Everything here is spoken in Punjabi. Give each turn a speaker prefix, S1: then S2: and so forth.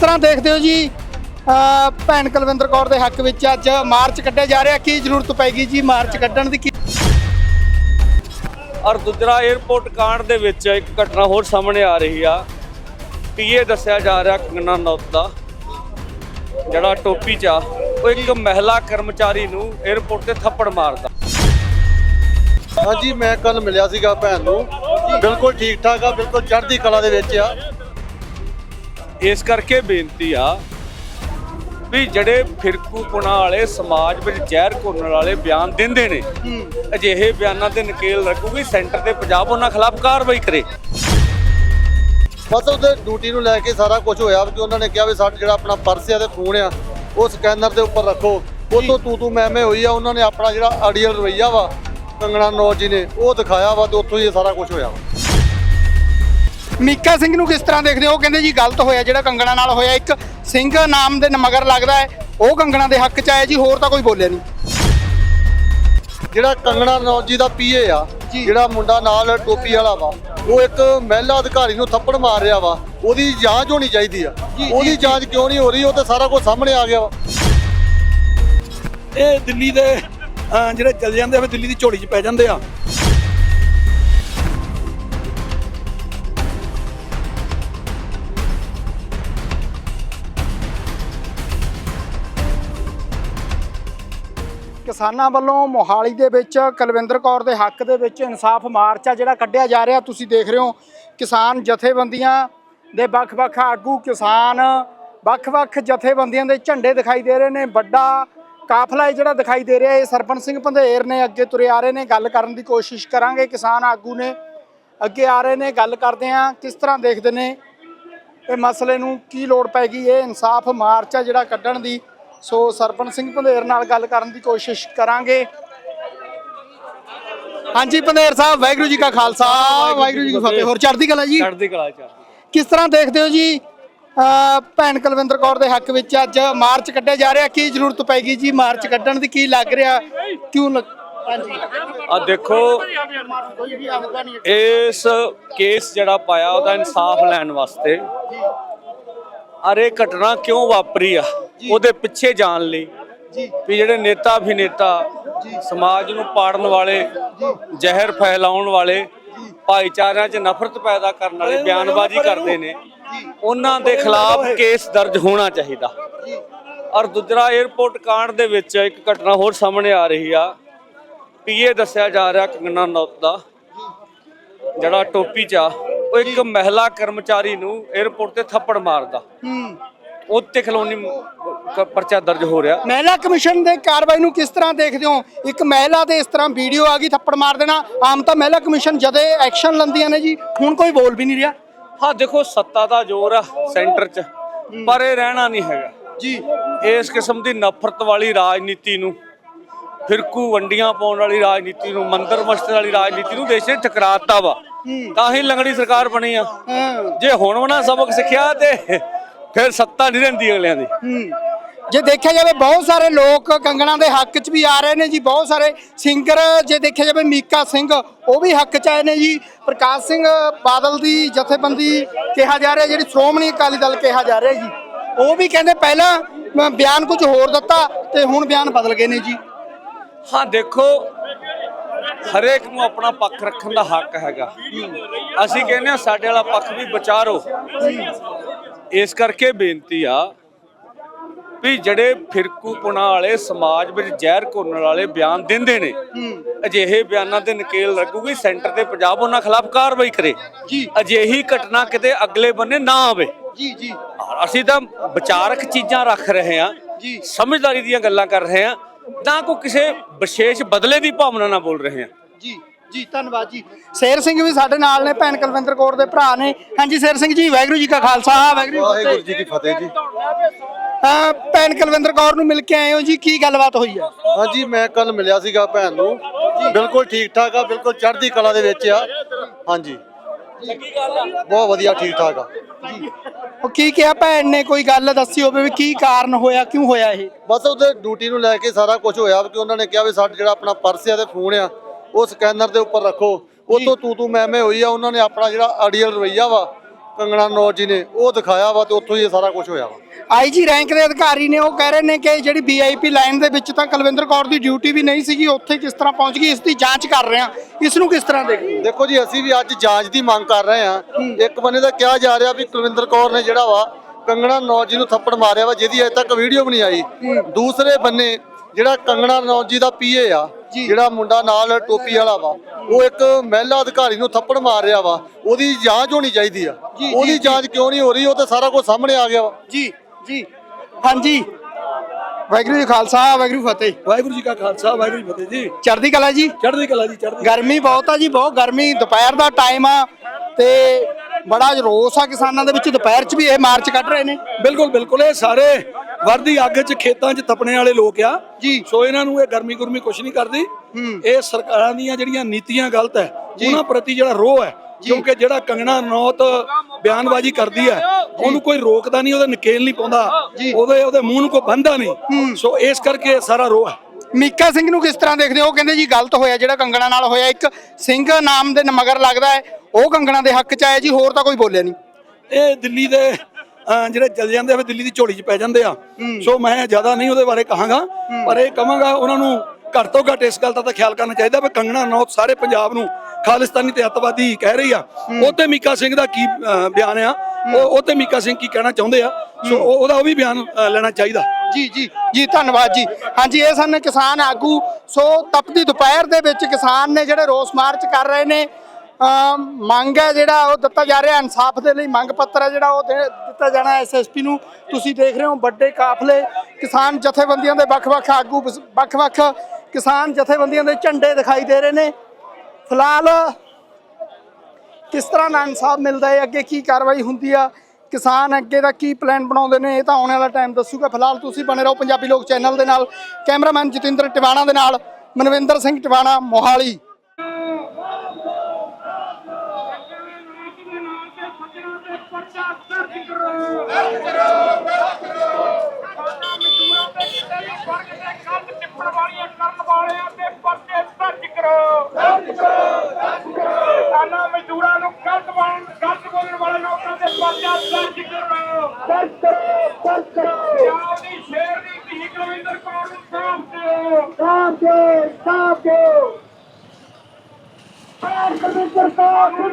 S1: ਤਰ੍ਹਾਂ ਦੇਖਦੇ ਹੋ ਜੀ ਭੈਣ ਕੁਲਵਿੰਦਰ ਕੌਰ ਦੇ ਹੱਕ ਵਿੱਚ ਅੱਜ ਮਾਰਚ ਕੱਢਿਆ ਜਾ ਰਿਹਾ ਕੀ ਜ਼ਰੂਰਤ ਪੈਗੀ ਜੀ ਮਾਰਚ ਕੱਢਣ ਦੀ? ਕੀ
S2: ਔਰ ਦੂਜਾ 에어ਪੋਰਟ ਕਾਂਡ ਦੇ ਵਿੱਚ ਇੱਕ ਘਟਨਾ ਹੋਰ ਸਾਹਮਣੇ ਆ ਰਹੀ ਆ। ਪੀਏ ਦੱਸਿਆ ਜਾ ਰਿਹਾ ਕੰਗਨਾ ਨੌਤ ਦਾ ਜਿਹੜਾ ਟੋਪੀ ਚ ਆ ਉਹ ਇੱਕ ਮਹਿਲਾ ਕਰਮਚਾਰੀ ਨੂੰ 에어ਪੋਰਟ ਤੇ ਥੱਪੜ ਮਾਰਦਾ।
S3: ਹਾਂਜੀ ਮੈਂ ਕੱਲ ਮਿਲਿਆ ਸੀਗਾ ਭੈਣ ਨੂੰ। ਬਿਲਕੁਲ ਠੀਕ ਠਾਕ ਆ ਬਿਲਕੁਲ ਚੜ੍ਹਦੀ ਕਲਾ ਦੇ ਵਿੱਚ ਆ।
S2: ਇਸ ਕਰਕੇ ਬੇਨਤੀ ਆ ਵੀ ਜਿਹੜੇ ਫਿਰਕੂਪੁਣਾ ਵਾਲੇ ਸਮਾਜ ਵਿੱਚ ਜ਼ਹਿਰ ਘੋਲਣ ਵਾਲੇ ਬਿਆਨ ਦਿੰਦੇ ਨੇ ਅਜਿਹੇ ਬਿਆਨਾਂ ਤੇ ਨਕੇਲ ਰੱਖੂਗੀ ਸੈਂਟਰ ਤੇ ਪੰਜਾਬ ਉਹਨਾਂ ਖਿਲਾਫ ਕਾਰਵਾਈ ਕਰੇ।
S3: ਬਸ ਉਹਦੇ ਡਿਊਟੀ ਨੂੰ ਲੈ ਕੇ ਸਾਰਾ ਕੁਝ ਹੋਇਆ ਕਿ ਉਹਨਾਂ ਨੇ ਕਿਹਾ ਵੀ ਸਾਡਾ ਜਿਹੜਾ ਆਪਣਾ ਪਰਸ ਆ ਤੇ ਫੋਨ ਆ ਉਹ ਸਕੈਨਰ ਦੇ ਉੱਪਰ ਰੱਖੋ। ਉਹ ਤੋਂ ਤੂੰ ਤੂੰ ਮੈਂ ਮੈਂ ਹੋਈ ਆ ਉਹਨਾਂ ਨੇ ਆਪਣਾ ਜਿਹੜਾ ਅੜੀਅਲ ਰਵਈਆ ਵਾ ਕੰਗਣਾ ਨੌ ਜੀ ਨੇ ਉਹ ਦਿਖਾਇਆ ਵਾ ਤੇ ਉੱਥੋਂ ਹੀ ਸਾਰਾ ਕੁਝ ਹੋਇਆ ਵਾ।
S1: ਮੀਕਾ ਸਿੰਘ ਨੂੰ ਕਿਸ ਤਰ੍ਹਾਂ ਦੇਖਦੇ ਹੋ? ਉਹ ਕਹਿੰਦੇ ਜੀ ਗਲਤ ਹੋਇਆ ਜਿਹੜਾ ਕੰਗਣਾ ਨਾਲ ਹੋਇਆ ਇੱਕ ਸਿੰਘ ਨਾਮ ਦੇ ਮਗਰ ਲੱਗਦਾ ਹੈ। ਉਹ ਕੰਗਣਾ ਦੇ ਹੱਕ 'ਚ ਆਇਆ ਜੀ ਹੋਰ ਤਾਂ ਕੋਈ ਬੋਲਿਆ ਨਹੀਂ।
S3: ਜਿਹੜਾ ਕੰਗਣਾ ਜੀ ਦਾ ਪੀਏ ਆ ਜਿਹੜਾ ਮੁੰਡਾ ਨਾਲ ਟੋਪੀ ਵਾਲਾ ਵਾ ਉਹ ਇੱਕ ਮਹਿਲਾ ਅਧਿਕਾਰੀ ਨੂੰ ਥੱਪੜ ਮਾਰ ਰਿਹਾ ਵਾ ਉਹਦੀ ਜਾਂਚ ਹੋਣੀ ਚਾਹੀਦੀ ਆ। ਉਹਦੀ ਜਾਂਚ ਕਿਉਂ ਨਹੀਂ ਹੋ ਰਹੀ? ਉਹ ਤੇ ਸਾਰਾ ਕੁਝ ਸਾਹਮਣੇ ਆ ਗਿਆ ਵਾ।
S4: ਇਹ ਦਿੱਲੀ ਦੇ ਅਹ, ਜਿਹੜੇ ਚੱਲ ਜਾਂਦੇ ਆ ਫਿਰ ਦਿੱਲੀ ਦੀ ਝੋਲੀ 'ਚ ਪੈ ਜਾਂਦੇ ਆ।
S1: ਕਿਸਾਨਾਂ ਵੱਲੋਂ ਮੋਹਾਲੀ ਦੇ ਵਿੱਚ ਕੁਲਵਿੰਦਰ ਕੌਰ ਦੇ ਹੱਕ ਦੇ ਵਿੱਚ ਇਨਸਾਫ ਮਾਰਚ ਆ ਜਿਹੜਾ ਕੱਢਿਆ ਜਾ ਰਿਹਾ। ਤੁਸੀਂ ਦੇਖ ਰਹੇ ਹੋ ਕਿਸਾਨ ਜਥੇਬੰਦੀਆਂ ਦੇ ਵੱਖ-ਵੱਖ ਆਗੂ ਕਿਸਾਨ, ਵੱਖ-ਵੱਖ ਜਥੇਬੰਦੀਆਂ ਦੇ ਝੰਡੇ ਦਿਖਾਈ ਦੇ ਰਹੇ ਨੇ। ਵੱਡਾ ਕਾਫਲਾ ਹੈ ਜਿਹੜਾ ਦਿਖਾਈ ਦੇ ਰਿਹਾ, ਇਹ ਸਰਪੰਚ ਸਿੰਘ ਪੰਧੇਰ ਨੇ ਅੱਗੇ ਤੁਰੇ ਆ ਰਹੇ ਨੇ। ਗੱਲ ਕਰਨ ਦੀ ਕੋਸ਼ਿਸ਼ ਕਰਾਂਗੇ। ਕਿਸਾਨ ਆਗੂ ਨੇ ਅੱਗੇ ਆ ਰਹੇ ਨੇ। ਗੱਲ ਕਰਦੇ ਆ ਕਿਸ ਤਰ੍ਹਾਂ ਦੇਖਦੇ ਨੇ ਇਹ ਮਸਲੇ ਨੂੰ, ਕੀ ਲੋੜ ਪੈਗੀ ਇਹ ਇਨਸਾਫ ਮਾਰਚ ਆ ਜਿਹੜਾ ਕੱਢਣ ਦੀ। ਸੋ ਸਰਪੰਚ ਸਿੰਘ ਪੰਧੇਰ ਨਾਲ ਗੱਲ ਕਰਨ ਦੀ ਕੋਸ਼ਿਸ਼ ਕਰਾਂਗੇ। ਹਾਂਜੀ ਪੰਧੇਰ ਸਾਹਿਬ ਵਾਹਿਗੁਰੂ ਜੀ ਕਾ ਖਾਲਸਾ ਵਾਹਿਗੁਰੂ ਜੀ ਕੀ ਫਤਿਹ। ਹੋਰ ਚੜ੍ਹਦੀ ਕਲਾ ਜੀ?
S2: ਚੜ੍ਹਦੀ ਕਲਾ ਚ
S1: ਕਿਸ ਤਰ੍ਹਾਂ ਦੇਖਦੇ ਹੋ ਜੀ? ਭੈਣ ਕੁਲਵਿੰਦਰ ਕੌਰ ਦੇ ਹੱਕ ਵਿੱਚ ਅੱਜ ਮਾਰਚ ਕੱਢਿਆ ਜਾ ਰਿਹਾ। ਕੀ ਜ਼ਰੂਰਤ ਪੈਗੀ ਜੀ ਮਾਰਚ ਕੱਢਣ ਦੀ? ਕੀ ਲੱਗ ਰਿਹਾ? ਕਿਉਂ ਹਾਂਜੀ।
S2: ਆ ਦੇਖੋ ਇਸ ਕੇਸ ਜਿਹੜਾ ਪਾਇਆ ਉਹਦਾ ਇਨਸਾਫ ਲੈਣ ਵਾਸਤੇ। ਅਰੇ ਘਟਨਾ ਕਿਉਂ ਵਾਪਰੀ ਆ? ਉਹਦੇ ਪਿੱਛੇ ਜਾਣ ਲਈ ਵੀ ਜਿਹੜੇ ਨੇਤਾ ਵੀ ਨੇਤਾ ਸਮਾਜ ਨੂੰ ਪਾੜਨ ਵਾਲੇ ਜ਼ਹਿਰ ਫੈਲਾਉਣ ਵਾਲੇ ਭਾਈਚਾਰਿਆਂ 'ਚ ਨਫ਼ਰਤ ਪੈਦਾ ਕਰਨ ਵਾਲੇ ਬਿਆਨਬਾਜ਼ੀ ਕਰਦੇ ਨੇ। ਉਹਨਾਂ ਦੇ ਖਿਲਾਫ ਕੇਸ ਦਰਜ ਹੋਣਾ ਚਾਹੀਦਾ। ਔਰ ਦੁਜਰਾ 에어ਪੋਰਟ ਕਾਂਡ ਦੇ ਵਿੱਚ ਇੱਕ ਘਟਨਾ ਹੋਰ ਸਾਹਮਣੇ ਆ ਰਹੀ ਆ। ਪੀਏ ਦੱਸਿਆ ਜਾ ਰਿਹਾ ਕੰਗਨਾ ਨੌਤ ਦਾ ਜਿਹੜਾ ਟੋਪੀ ਚਾ ਉਹ ਇੱਕ ਮਹਿਲਾ ਕਰਮਚਾਰੀ ਨੂੰ 에어ਪੋਰਟ ਤੇ ਥੱਪੜ ਮਾਰਦਾ। ਉੱਤੇ ਖਲੋਨੀ ਕ- ਪਰਚਾ ਦਰਜ ਹੋ ਰਿਹਾ।
S1: ਮਹਿਲਾ ਕਮਿਸ਼ਨ ਦੇ ਕਾਰਵਾਈ ਨੂੰ ਕਿਸ ਤਰ੍ਹਾਂ ਦੇਖਦੇ ਹੋ? ਇੱਕ ਮਹਿਲਾ ਦੇ ਇਸ ਤਰ੍ਹਾਂ ਵੀਡੀਓ ਆ ਗਈ ਥੱਪੜ ਮਾਰ ਦੇਣਾ। ਆਮ ਤਾਂ ਮਹਿਲਾ ਕਮਿਸ਼ਨ ਜਦੇ ਐਕਸ਼ਨ ਲੈਂਦੀਆਂ ਨੇ ਜੀ ਹੁਣ ਕੋਈ ਬੋਲ ਵੀ ਨਹੀਂ ਰਿਹਾ।
S2: ਹਾਂ ਦੇਖੋ ਸੱਤਾ ਦਾ ਜ਼ੋਰ ਆ ਸੈਂਟਰ 'ਚ ਪਰ ਇਹ ਰਹਿਣਾ ਨਹੀਂ ਹੈਗਾ।
S1: ਜੀ।
S2: ਇਸ ਕਿਸਮ ਦੀ ਨਫ਼ਰਤ ਵਾਲੀ ਰਾਜਨੀਤੀ ਨੂੰ ਫਿਰਕੂ ਵੰਡੀਆਂ ਪਾਉਣ ਵਾਲੀ ਰਾਜਨੀਤੀ ਨੂੰ ਮੰਦਰ ਮਸਜਿਦ ਵਾਲੀ ਰਾਜਨੀਤੀ ਨੂੰ ਦੇਸ਼ ਨੇ ਠਕਰਾਤਾ ਵਾ। ਤਾਂ ਹੀ ਲੰਗੜੀ ਸਰਕਾਰ ਬਣੀ ਆ।
S1: ਹਾਂ।
S2: ਜੇ ਹੁਣ ਉਹਨਾਂ ਸਬਕ ਸਿੱਖਿਆ ਤੇ ਫਿਰ ਸੱਤਾ ਨਹੀਂ ਰਹਿੰਦੀ ਅਗਲਿਆਂ ਦੀ।
S1: ਜੇ ਦੇਖਿਆ ਜਾਵੇ ਬਹੁਤ ਸਾਰੇ ਲੋਕ ਕੰਗਣਾ ਦੇ ਹੱਕ 'ਚ ਵੀ ਆ ਰਹੇ ਨੇ ਜੀ ਬਹੁਤ ਸਾਰੇ ਸਿੰਗਰ ਜੇ ਦੇਖਿਆ ਜਾਵੇ ਮੀਕਾ ਸਿੰਘ ਉਹ ਵੀ ਹੱਕ 'ਚ ਆਏ ਨੇ ਜੀ। ਪ੍ਰਕਾਸ਼ ਸਿੰਘ ਬਾਦਲ ਦੀ ਜਥੇਬੰਦੀ ਕਿਹਾ ਜਾ ਰਿਹਾ ਜਿਹੜੀ ਸ਼੍ਰੋਮਣੀ ਅਕਾਲੀ ਦਲ ਕਿਹਾ ਜਾ ਰਿਹਾ ਜੀ। ਉਹ ਵੀ ਕਹਿੰਦੇ ਪਹਿਲਾਂ ਬਿਆਨ ਕੁਝ ਹੋਰ ਦਿੱਤਾ ਤੇ ਹੁਣ ਬਿਆਨ ਬਦਲ ਗਏ ਨੇ ਜੀ।
S2: ਹਾਂ ਦੇਖੋ ਹਰੇਕ ਨੂੰ ਆਪਣਾ ਪੱਖ ਰੱਖਣ ਦਾ ਹੱਕ ਹੈਗਾ। ਅਸੀਂ ਕਹਿੰਦੇ ਆ ਸਾਡੇ ਵਾਲਾ ਪੱਖ ਵੀ ਵਿਚਾਰੋ। ਇਸ ਕਰਕੇ ਬੇਨਤੀ ਆ ਵੀ ਜਿਹੜੇ ਫਿਰਕੂਪੁਣਾ ਵਾਲੇ ਸਮਾਜ ਵਿੱਚ ਜ਼ਹਿਰ ਘੋਲਣ ਵਾਲੇ ਬਿਆਨ ਦਿੰਦੇ ਨੇ ਅਜਿਹੇ ਬਿਆਨਾਂ ਤੇ ਨਕੇਲ ਲੱਗੂਗੀ ਸੈਂਟਰ ਤੇ ਪੰਜਾਬ ਉਹਨਾਂ ਖਿਲਾਫ ਕਾਰਵਾਈ ਕਰੇ।
S1: ਜੀ।
S2: ਅਜਿਹੀ ਘਟਨਾ ਕਿਤੇ ਅਗਲੇ ਬੰਨੇ ਨਾ ਆਵੇ।
S1: ਜੀ ਜੀ।
S2: ਅਸੀਂ ਤਾਂ ਵਿਚਾਰਕ ਚੀਜ਼ਾਂ ਰੱਖ ਰਹੇ ਹਾਂ
S1: ਜੀ।
S2: ਸਮਝਦਾਰੀ ਦੀਆਂ ਗੱਲਾਂ ਕਰ ਰਹੇ ਹਾਂ ਤਾਂ ਕੋ ਕਿਸੇ ਵਿਸ਼ੇਸ਼ ਬਦਲੇ ਦੀ ਭਾਵਨਾ ਨਾਲ ਬੋਲ ਰਹੇ ਹਾਂ।
S1: ਜੀ। ਜੀ ਧੰਨਵਾਦ ਜੀ। ਸ਼ੇਰ ਸਿੰਘ ਵੀ ਸਾਡੇ ਨਾਲ ਨੇ ਭੈਣ ਕੁਲਵਿੰਦਰ ਕੌਰ ਦੇ ਭਰਾ ਨੇ। ਹਾਂਜੀ ਸ਼ੇਰ ਸਿੰਘ ਜੀ ਵਾਹਿਗੁਰੂ ਜੀ ਕਾ ਖਾਲਸਾ ਵਾਹਿਗੁਰੂ ਜੀ ਕੀ
S3: ਵਾਹਿਗੁਰੂ ਜੀ ਕੀ ਫਤਿਹ ਜੀ।
S1: ਅਹ ਭੈਣ ਕੁਲਵਿੰਦਰ ਕੌਰ ਨੂੰ ਮਿਲ ਕੇ ਆਏ ਹੋ ਜੀ ਕੀ ਗੱਲਬਾਤ ਹੋਈ ਆ?
S3: ਹਾਂਜੀ ਮੈਂ ਕੱਲ ਮਿਲਿਆ ਸੀਗਾ ਭੈਣ ਨੂੰ। ਬਿਲਕੁਲ ਠੀਕ ਠਾਕ ਆ ਬਿਲਕੁਲ ਚੜ੍ਹਦੀ ਕਲਾ ਦੇ ਵਿੱਚ ਆ। ਹਾਂਜੀ। ਬਹੁਤ ਵਧੀਆ ਠੀਕ ਠਾਕ ਆ।
S1: ਉਹ ਕੀ ਕਿਹਾ ਭੈਣ ਨੇ ਕੋਈ ਗੱਲ ਦੱਸੀ ਹੋਵੇ ਵੀ ਕੀ ਕਾਰਨ ਹੋਇਆ ਕਿਉਂ ਹੋਇਆ ਇਹ?
S3: ਬਸ ਉਹਦੇ ਡਿਊਟੀ ਨੂੰ ਲੈ ਕੇ ਸਾਰਾ ਕੁਝ ਹੋਇਆ ਕਿ ਉਹਨਾਂ ਨੇ ਕਿਹਾ ਵੀ ਸਾਡਾ ਜਿਹੜਾ ਆਪਣਾ ਪਰਸ ਆ ਤੇ ਫੋਨ ਆ। ਉਹ ਸਕੈਨਰ ਦੇ ਉੱਪਰ ਰੱਖੋ। ਉਹ ਤੋਂ ਤੂੰ ਮੈਂ ਮੈਂ ਹੋਈ ਆ ਉਹਨਾਂ ਨੇ ਆਪਣਾ ਜਿਹੜਾ ਅੜੀਅਲ ਰਵਈਆ ਵਾ ਕੰਗਣਾ ਨੌਜ ਜੀ ਨੇ ਉਹ ਦਿਖਾਇਆ ਵਾ ਤੇ ਉੱਥੋਂ ਹੀ ਇਹ ਸਾਰਾ ਕੁਝ ਹੋਇਆ ਵਾ।
S1: ਆਈਜੀ ਰੈਂਕ ਦੇ ਅਧਿਕਾਰੀ ਨੇ ਉਹ ਕਹਿ ਰਹੇ ਨੇ ਕਿ ਜਿਹੜੀ ਵੀਆਈਪੀ ਲਾਈਨ ਦੇ ਵਿੱਚ ਤਾਂ ਕੁਲਵਿੰਦਰ ਕੌਰ ਦੀ ਡਿਊਟੀ ਵੀ ਨਹੀਂ ਸੀਗੀ ਉੱਥੇ ਕਿਸ ਤਰ੍ਹਾਂ ਪਹੁੰਚ ਗਈ ਇਸ ਦੀ ਜਾਂਚ ਕਰ ਰਹੇ ਹਾਂ। ਇਸ ਨੂੰ ਕਿਸ ਤਰ੍ਹਾਂ ਦੇਖਦੇ?
S3: ਦੇਖੋ ਜੀ ਅਸੀਂ ਵੀ ਅੱਜ ਜਾਂਚ ਦੀ ਮੰਗ ਕਰ ਰਹੇ ਹਾਂ। ਇੱਕ ਬੰਨੇ ਤਾਂ ਕਿਹਾ ਜਾ ਰਿਹਾ ਵੀ ਕੁਲਵਿੰਦਰ ਕੌਰ ਨੇ ਜਿਹੜਾ ਵਾ ਕੰਗਣਾ ਨੌਜ ਜੀ ਨੂੰ ਥੱਪੜ ਮਾਰਿਆ ਵਾ ਜਿਹਦੀ ਅਜੇ ਤੱਕ ਵੀਡੀਓ ਵੀ ਨਹੀਂ ਆਈ। ਦੂਸਰੇ ਬੰਨੇ ਜਿਹੜਾ ਕੰਗਣਾ ਨੌਜ ਜੀ ਦਾ ਪੀਏ ਆ ਜਿਹੜਾ ਮੁੰਡਾ ਨਾਲ ਟੋਪੀ ਵਾਲਾ ਵਾ ਉਹ ਇੱਕ ਮਹਿਲਾ ਅਧਿਕਾਰੀ ਨੂੰ ਥੱਪੜ ਮਾਰ ਰਿਹਾ ਵਾ ਉਹਦੀ ਜਾਂਚ ਹੋਣੀ ਚਾਹੀਦੀ ਆ। ਉਹਦੀ। ਜਾਂਚ ਕਿਉਂ ਨਹੀਂ ਹੋ ਰਹੀ ਉਹ ਤਾਂ ਸਾਰਾ ਕੁਝ ਸਾਹਮਣੇ ਆ ਗਿਆ ਵਾ।
S1: ਜੀ ਜੀ। ਹਾਂਜੀ। ਵਾਹਿਗੁਰੂ ਜੀ ਖਾਲਸਾ ਵਾਹਿਗੁਰੂ ਫਤਿਹ।
S4: ਵਾਹਿਗੁਰੂ ਜੀ ਕਾ ਖਾਲਸਾ ਵਾਹਿਗੁਰੂ ਜੀ ਫਤਿਹ ਜੀ।
S1: ਚੜ੍ਹਦੀ ਕਲਾ ਜੀ।
S4: ਚੜ੍ਹਦੀ ਕਲਾ ਜੀ ਚੜ੍ਹਦੀ
S1: ਗਰਮੀ ਬਹੁਤ ਆ ਜੀ ਬਹੁਤ ਗਰਮੀ ਦੁਪਹਿਰ ਦਾ ਟਾਈਮ ਆ ਤੇ ਬੜਾ ਰੋਸ ਆ ਕਿਸਾਨਾਂ ਦੇ ਵਿੱਚ ਦੁਪਹਿਰ 'ਚ ਵੀ ਇਹ ਮਾਰਚ ਕੱਢ ਰਹੇ ਨੇ।
S4: ਬਿਲਕੁਲ ਬਿਲਕੁਲ ਇਹ ਸਾਰੇ ਵਰਦੀ ਅੱਗ 'ਚ ਖੇਤਾਂ 'ਚ ਤਪਣੇ ਵਾਲੇ ਲੋਕ ਆ।
S1: ਜੀ।
S4: ਸੋ ਇਹਨਾਂ ਨੂੰ ਇਹ ਗਰਮੀ ਗੁਰਮੀ ਕੁਛ ਨਹੀਂ ਕਰਦੀ। ਇਹ ਸਰਕਾਰਾਂ ਦੀਆਂ ਜਿਹੜੀਆਂ ਨੀਤੀਆਂ ਗਲਤ ਹੈ ਉਹਨਾਂ ਪ੍ਰਤੀ ਜਿਹੜਾ ਰੋਹ ਹੈ ਕਿਉਂਕਿ ਜਿਹੜਾ ਕੰਗਣਾ ਨੌਤ ਬਿਆਨਬਾਜ਼ੀ ਕਰਦੀ ਹੈ ਉਹਨੂੰ ਕੋਈ ਰੋਕਦਾ ਨਹੀਂ ਉਹਦੇ ਨਕੇਲ ਨਹੀਂ ਪਾਉਂਦਾ ਉਹਦੇ ਉਹਦੇ ਮੂੰਹ ਨੂੰ ਕੋਈ ਬੰਦਾ ਨਹੀਂ। ਸੋ ਇਸ ਕਰਕੇ ਸਾਰਾ ਰੋਹ ਹੈ।
S1: ਮੀਕਾ ਸਿੰਘ ਨੂੰ ਕਿਸ ਤਰ੍ਹਾਂ ਦੇਖਦੇ ਹੋ? ਉਹ ਕਹਿੰਦੇ ਜੀ ਗਲਤ ਹੋਇਆ ਜਿਹੜਾ ਕੰਗਣਾ ਨਾਲ ਹੋਇਆ ਇੱਕ ਸਿੰਘ ਨਾਮ ਦੇ ਮਗਰ ਲੱਗਦਾ ਹੈ। ਉਹ ਕੰਗਣਾ ਦੇ ਹੱਕ 'ਚ ਆਇਆ ਜੀ ਹੋਰ ਤਾਂ ਕੋਈ ਬੋਲਿਆ ਨਹੀਂ।
S4: ਇਹ ਦਿੱਲੀ ਦੇ ਜਿਹੜੇ ਚਲ ਜਾਂਦੇ ਆ ਫਿਰ ਦਿੱਲੀ ਦੀ ਝੋਲੀ 'ਚ ਪੈ ਜਾਂਦੇ ਆ। ਸੋ ਮੈਂ ਜ਼ਿਆਦਾ ਨਹੀਂ ਉਹਦੇ ਬਾਰੇ ਕਹਾਂਗਾ ਪਰ ਇਹ ਕਹਾਂਗਾ ਉਹਨਾਂ ਨੂੰ ਘੱਟ ਤੋਂ ਘੱਟ ਇਸ ਗੱਲ ਦਾ ਤਾਂ ਖਿਆਲ ਕਰਨਾ ਚਾਹੀਦਾ ਵੀ ਕੰਗਣਾ ਨੌਤ ਸਾਰੇ ਪੰਜਾਬ ਨੂੰ ਖਾਲਿਸਤਾਨੀ ਤੇ ਅੱਤਵਾਦੀ ਕਹਿ ਰਹੀ ਆ। ਉਹ ਤੇ ਮੀਕਾ ਸਿੰਘ ਦਾ ਕੀ ਬਿਆਨ ਆ? ਉਹ ਉਹ ਤੇ ਮੀਕਾ ਸਿੰਘ ਕੀ ਕਹਿਣਾ ਚਾਹੁੰਦੇ ਆ? ਸੋ ਉਹ- ਉਹਦਾ ਉਹ ਵੀ ਬਿਆਨ ਲੈਣਾ ਚਾਹੀਦਾ।
S1: ਜੀ ਜੀ ਜੀ ਧੰਨਵਾਦ ਜੀ। ਹਾਂਜੀ ਇਹ ਸਨ ਕਿਸਾਨ ਆਗੂ। ਸੋ ਤਪਦੀ ਦੁਪਹਿਰ ਦੇ ਵਿੱਚ ਕਿਸਾਨ ਨੇ ਜਿਹੜੇ ਰੋਸ ਮਾਰਚ ਕਰ ਰਹੇ ਨੇ ਮੰਗ ਹੈ ਜਿਹੜਾ ਉਹ ਦਿੱਤਾ ਜਾ ਰਿਹਾ, ਇਨਸਾਫ ਦੇ ਲਈ ਮੰਗ ਪੱਤਰ ਹੈ ਜਿਹੜਾ ਉਹ ਦੇ- ਦਿੱਤਾ ਜਾਣਾ ਐਸਐਸਪੀ ਨੂੰ। ਤੁਸੀਂ ਦੇਖ ਰਹੇ ਹੋ ਵੱਡੇ ਕਾਫਲੇ, ਕਿਸਾਨ ਜਥੇਬੰਦੀਆਂ ਦੇ ਵੱਖ-ਵੱਖ ਆਗੂ, ਵੱਖ-ਵੱਖ ਕਿਸਾਨ ਜਥੇਬੰਦੀਆਂ ਦੇ ਝੰਡੇ ਦਿਖਾਈ ਦੇ ਰਹੇ ਨੇ। ਫਿਲਹਾਲ ਕਿਸ ਤਰ੍ਹਾਂ ਨਾਲ ਇਨਸਾਫ ਮਿਲਦਾ ਹੈ, ਅੱਗੇ ਕੀ ਕਾਰਵਾਈ ਹੁੰਦੀ ਆ, ਕਿਸਾਨ ਅੱਗੇ ਦਾ ਕੀ ਪਲਾਨ ਬਣਾਉਂਦੇ ਨੇ, ਇਹ ਤਾਂ ਆਉਣ ਵਾਲਾ ਟਾਈਮ ਦੱਸੂਗਾ। ਫਿਲਹਾਲ ਤੁਸੀਂ ਬਣੇ ਰਹੋ ਪੰਜਾਬੀ ਲੋਕ ਚੈਨਲ ਦੇ ਨਾਲ। ਕੈਮਰਾਮੈਨ ਜਤਿੰਦਰ ਟਿਵਾਣਾ ਦੇ ਨਾਲ, ਮਨਵਿੰਦਰ ਸਿੰਘ ਟਿਵਾਣਾ, ਮੋਹਾਲੀ।
S5: ਕਿਸਾਨਾਂ ਮਜ਼ਦੂਰਾਂ ਨੂੰ ਗਲਤ ਬੋਲਣ ਗਲਤ ਬੋਲਣ ਵਾਲੇ ਲੋਕਾਂ ਦੇ ਪਰਚਾ ਦਰਜ ਕਰੋ ਦਰਜ ਕਰੋ ਦਰਜ ਕਰੋ ਪੰਜਾਬ ਦੀ ਸ਼ੇਰ ਦੀ ਧੀ ਕੁਲਵਿੰਦਰ ਕੌਰ ਨੂੰ ਸਾਫ਼ ਦਿਓ ਸਾਫ਼ ਦਿਓ ਸਾਫ਼ ਦਿਓ ਸਾਫ਼ ਕੁਲਵਿੰਦਰ ਕੌਰ ਨੂੰ